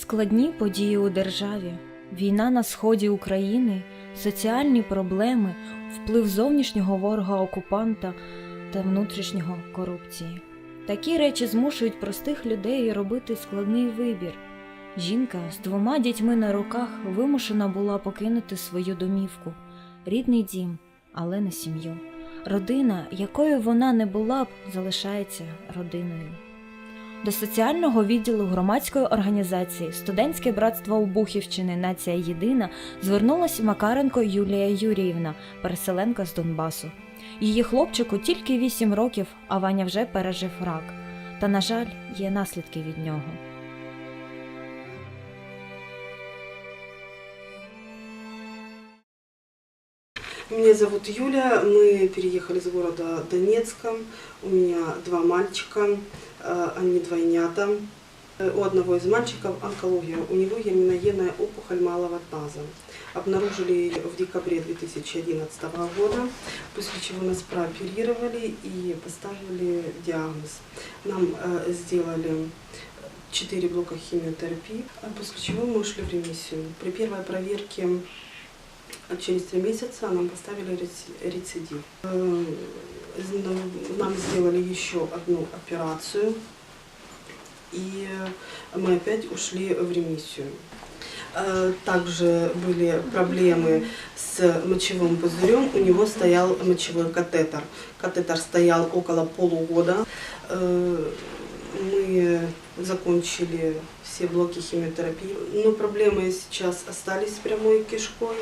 Складні події у державі, війна на сході України, соціальні проблеми, вплив зовнішнього ворога окупанта та внутрішнього корупції. Такі речі змушують простих людей робити складний вибір. Жінка з двома дітьми на руках вимушена була покинути свою домівку, рідний дім, але не сім'ю. Родина, якою вона не була б, залишається родиною. До соціального відділу громадської організації Студентське братство Обухівщини Нація Єдина звернулась Макаренко Юлія Юріївна, переселенка з Донбасу. Її хлопчику тільки 8 років, а Ваня вже пережив рак. Та, на жаль, є наслідки від нього. Меня зовут Юля, мы переехали из города Донецка. У меня два мальчика, они двойнята. Э, У одного из мальчиков онкология, у него геминоgenная опухоль малого таза. Обнаружили ее в декабре 2011 года, после чего нас прооперировали и поставили диагноз. Нам э, сделали 4 блока химиотерапии, после чего мы ушли в ремиссию. При первой проверке Через три месяца нам поставили реци- рецидив. Э, Нам сделали еще одну операцию, и мы опять ушли в ремиссию. Э, Также были проблемы с мочевым пузырем, у него стоял мочевой катетер. Катетер стоял около полугода. Э, Мы закончили все блоки химиотерапии, но проблемы сейчас остались с прямой кишкой.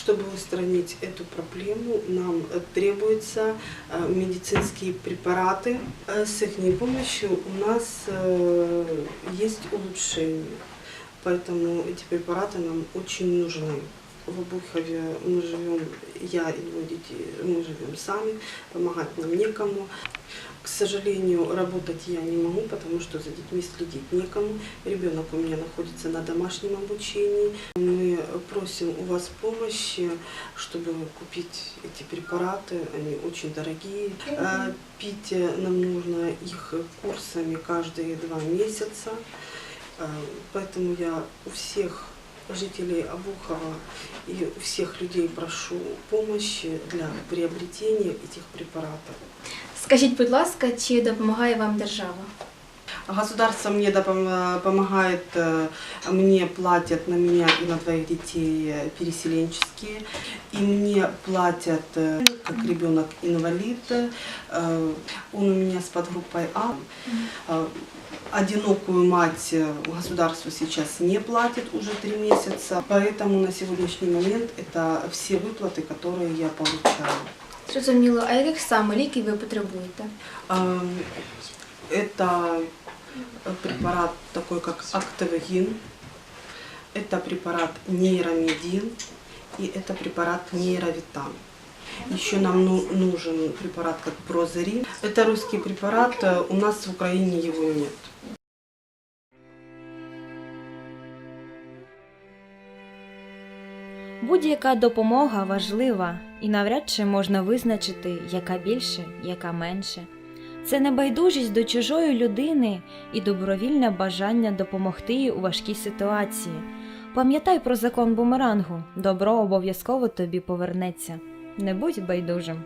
Чтобы устранить эту проблему, нам э, требуются э, медицинские препараты. Э, С их помощью у нас есть улучшение, поэтому эти препараты нам очень нужны. В Обухове мы живем, я и двое детей, мы живем сами, помогать нам некому. К сожалению, работать я не могу, потому что за детьми следить некому. Ребенок у меня находится на домашнем обучении. Мы просим у вас помощи, чтобы купить эти препараты. Они очень дорогие. Э, Пить нам нужно их курсами каждые два месяца. Э, Поэтому я у всех жителей Обухова и всех людей прошу помощи для приобретения этих препаратов. Скажіть, будь ласка, чи допомагає вам держава? Государство мне допом- помогает, э, мне платят на меня и на двоих детей э, переселенческие, и мне платят э, как ребенок инвалид, э, он у меня с подгруппой А. Э, Одинокую мать э, государство сейчас не платит уже три месяца, поэтому на сегодняшний момент это все выплаты, которые я получаю. Зрозуміло, а яких саме ліків ви потребуєте? Эм, Это препарат такой, как Актовегин, это препарат нейромедин и это препарат нейровитам. Еще нам ну- нужен препарат как Прозерин. Это русский препарат, э, у нас в Украине его нет. Будь-яка допомога важлива, і навряд чи можна визначити, яка більше, яка менше. Це небайдужість до чужої людини і добровільне бажання допомогти їй у важкій ситуації. Пам'ятай про закон бумерангу, добро обов'язково тобі повернеться. Не будь байдужим.